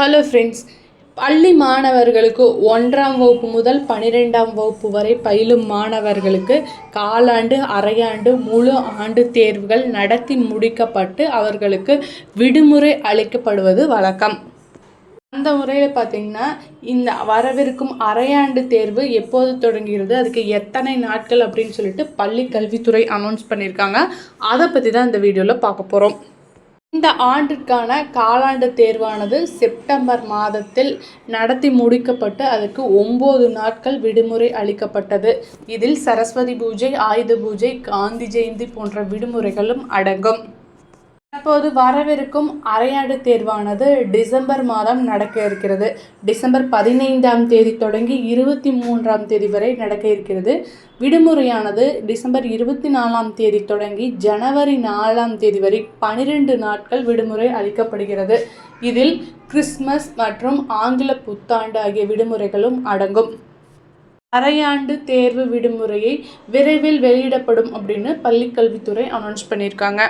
Hello friends பள்ளி மாணவர்களுக்கு ஒன்றாம் வகுப்பு முதல் பன்னிரெண்டாம் வகுப்பு வரை பயிலும் மாணவர்களுக்கு காலாண்டு அரையாண்டு முழு ஆண்டு தேர்வுகள் நடத்தி முடிக்கப்பட்டு அவர்களுக்கு விடுமுறை அளிக்கப்படுவது வழக்கம். அந்த முறையில் பார்த்தீங்கன்னா இந்த வரவிருக்கும் அரையாண்டு தேர்வு எப்போது தொடங்குகிறது அதுக்கு எத்தனை நாட்கள் அப்படின்னு சொல்லிட்டு பள்ளி கல்வித்துறை அனௌன்ஸ் பண்ணியிருக்காங்க அதை பற்றி தான் இந்த வீடியோவில் பார்க்க போகிறோம் இந்த ஆண்டிற்கான காலாண்டு தேர்வானது செப்டம்பர் மாதத்தில் நடத்தி முடிக்கப்பட்டு அதுக்கு ஒம்பது நாட்கள் விடுமுறை அளிக்கப்பட்டது. இதில் சரஸ்வதி பூஜை ஆயுத பூஜை காந்தி ஜெயந்தி போன்ற விடுமுறைகளும் அடங்கும். தற்போது வரவிருக்கும் அரையாண்டு தேர்வானது டிசம்பர் மாதம் நடக்க இருக்கிறது. டிசம்பர் பதினைந்தாம் தேதி தொடங்கி இருபத்தி மூன்றாம் தேதி வரை நடக்க இருக்கிறது. விடுமுறையானது டிசம்பர் இருபத்தி நாலாம் தேதி தொடங்கி ஜனவரி நாலாம் தேதி வரை பனிரெண்டு நாட்கள் விடுமுறை அளிக்கப்படுகிறது. இதில் கிறிஸ்மஸ் மற்றும் ஆங்கில புத்தாண்டு ஆகிய விடுமுறைகளும் அடங்கும். அரையாண்டு தேர்வு விடுமுறையை விரைவில் வெளியிடப்படும் அப்படின்னு பள்ளிக்கல்வித்துறை அனௌன்ஸ் பண்ணியிருக்காங்க.